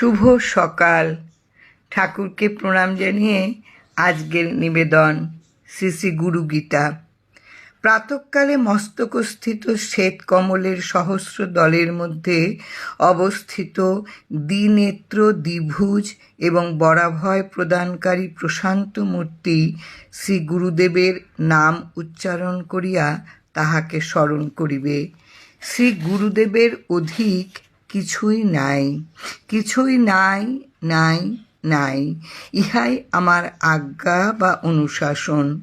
শুভ সকাল। ঠাকুরকে প্রণাম জানিয়ে আজকের নিবেদন শ্রী শ্রী গুরু গীতা। প্রাতকালে মস্তকস্থিত শ্বেত কমলের সহস্র দলের মধ্যে অবস্থিত দ্বিনেত্র, দ্বিভুজ এবং বরাভয় প্রদানকারী প্রশান্ত মূর্তি শ্রী গুরুদেবের নাম উচ্চারণ করিয়া তাহাকে স্মরণ করিবে। শ্রী গুরুদেবের অধিক কিছুই নাই কিছুই নাই নাই নাই। ইহাই আমার আজ্ঞা বা অনুশাসন।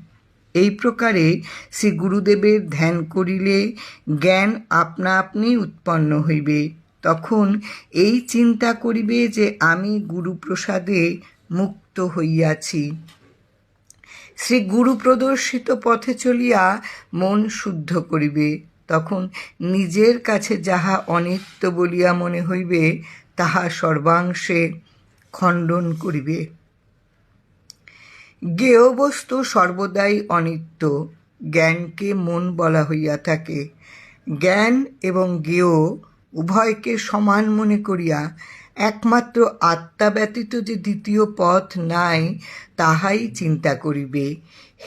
এই প্রকারে শ্রী গুরুদেবের ধ্যান করিলে জ্ঞান আপনা আপনি উৎপন্ন হইবে। তখন এই চিন্তা করিবে যে আমি গুরুপ্রসাদে মুক্ত হইয়াছি। শ্রী গুরু প্রদর্শিত পথে চলিয়া মন শুদ্ধ করিবে। তখন নিজের কাছে যাহা অনিত্য বলিয়া মনে হইবে, তাহা সর্বাংশে খণ্ডন করিবে। জ্ঞেয় বস্তু সর্বদাই অনিত্য, জ্ঞানকে মন বলা হইয়া থাকে। জ্ঞান এবং জ্ঞেয় উভয়কে সমান মনে করিয়া একমাত্র আত্মা ব্যতীত যে দ্বিতীয় পথ নাই, তাহাই চিন্তা করিবে।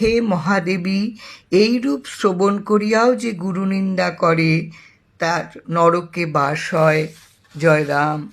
হে মহাদেবী, এইরূপ শ্রবণ করিয়াও যে গুরুনিন্দা করে, তার নরকে বাস হয়। জয় রাম।